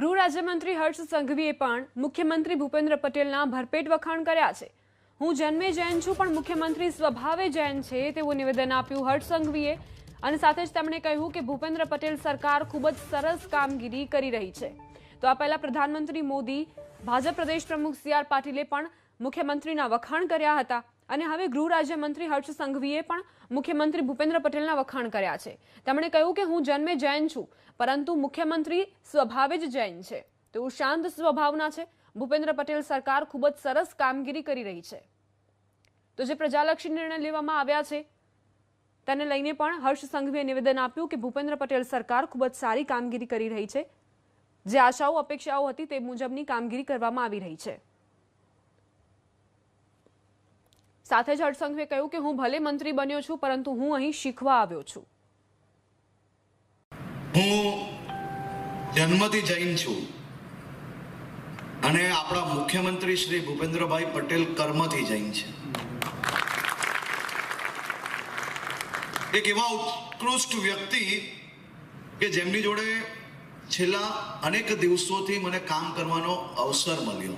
ગૃહ રાજ્યમંત્રી હર્ષ સંઘવીએ પણ મુખ્યમંત્રી ભૂપેન્દ્ર પટેલના ભરપેટ વખાણ કર્યા છે. હું જન્મે જૈન છું, પણ મુખ્યમંત્રી સ્વભાવે જૈન છે તેવું નિવેદન આપ્યું હર્ષ સંઘવીએ. અને સાથે જ તેમણે કહ્યું કે ભૂપેન્દ્ર પટેલ સરકાર ખૂબ જ સરસ કામગીરી કરી રહી છે. તો આ પહેલા પ્રધાનમંત્રી મોદી, ભાજપ પ્રદેશ પ્રમુખ સી પાટીલે પણ મુખ્યમંત્રીના વખાણ કર્યા હતા અને હવે ગૃહ રાજ્યમંત્રી હર્ષ સંઘવીએ પણ મુખ્યમંત્રી ભૂપેન્દ્ર પટેલના વખાણ કર્યા છે. તેમણે કહ્યું કે હું જન્મે જૈન છું, પરંતુ મુખ્યમંત્રી સ્વભાવે જ જૈન છે. તેઓ શાંત સ્વભાવના છે. ભૂપેન્દ્ર પટેલ સરકાર ખૂબ જ સરસ કામગીરી કરી રહી છે. તો જે પ્રજાલક્ષી નિર્ણય લેવામાં આવ્યા છે, તેને લઈને પણ હર્ષ સંઘવીએ નિવેદન આપ્યું કે ભૂપેન્દ્ર પટેલ સરકાર ખૂબ જ સારી કામગીરી કરી રહી છે. જે આશાઓ, અપેક્ષાઓ હતી તે મુજબની કામગીરી કરવામાં આવી રહી છે. સાથે જ હર્ષ સંઘવીએ કહ્યું કે હું ભલે મંત્રી બન્યો છું, પરંતુ હું અહીં શીખવા આવ્યો છું. હું જન્મથી જૈન છું. અને આપણા મુખ્યમંત્રી શ્રી ભૂપેન્દ્રભાઈ પટેલ કર્મથી જૈન છે. એક એવા ઉત્કૃષ્ટ વ્યક્તિ કે જેમની જોડે છેલ્લા અનેક દિવસોથી મને કામ કરવાનો અવસર મળ્યો.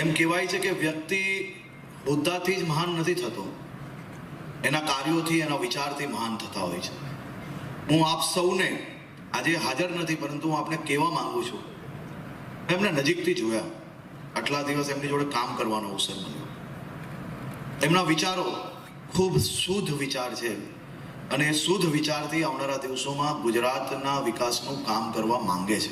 એમ કહેવાય છે કે વ્યક્તિ બુદ્ધાથી જ મહાન નથી થતો. એના કાર્યોથી, એના વિચારથી મહાન થતા હોય છે. હું આપ સૌને આજે હાજર નથી, પરંતુ હું આપને કહેવા માંગુ છું. એમને નજીકથી જોયા. આટલા દિવસ એમની જોડે કામ કરવાનો અવસર મળ્યો. એમના વિચારો ખૂબ શુદ્ધ વિચાર છે અને શુદ્ધ વિચારથી આવનારા દિવસોમાં ગુજરાતના વિકાસનું કામ કરવા માંગે છે.